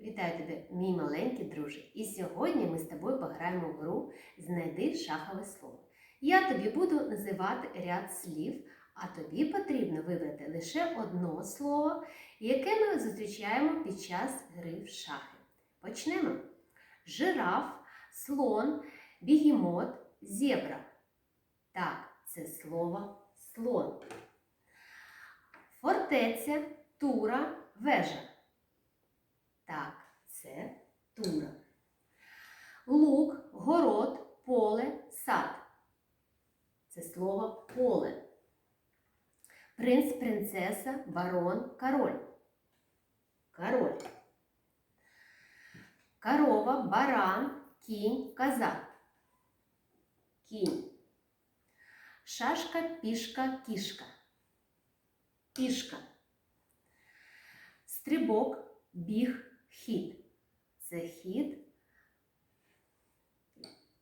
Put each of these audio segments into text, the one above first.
Вітаю тебе, мій маленький друже. І сьогодні ми з тобою пограємо в гру Знайди шахове слово. Я тобі буду називати ряд слів, а тобі потрібно вибрати лише одне слово, яке ми зустрічаємо під час гри в шахи. Почнемо. Жираф, слон, бігемот, зебра. Так, це слово слон. Фортеця, тура, вежа. Тура. Лук, город, поле, сад. Це слово поле. Принц, принцеса, барон, король. Король. Корова, баран, кінь, коза. Кінь. Шашка, пішка, кішка. Пішка. Стрибок, біг, хід. Це хід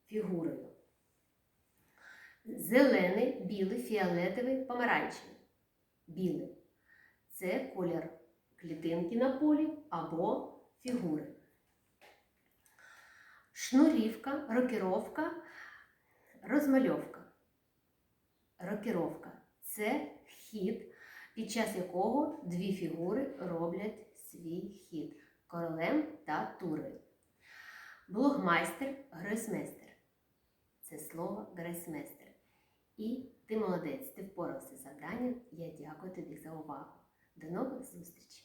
фігурою. Зелений, білий, фіолетовий, помаранчевий. Білий. Це колір клітинки на полі або фігури. Шнурівка, рокіровка, розмальовка. Рокіровка це хід, під час якого дві фігури роблять свій хід королем та турою. Блогмайстер, гросмейстер. Це слово гросмейстер. І ти молодець, ти впорався з завданням. Я дякую тобі за увагу. До нових зустрічей!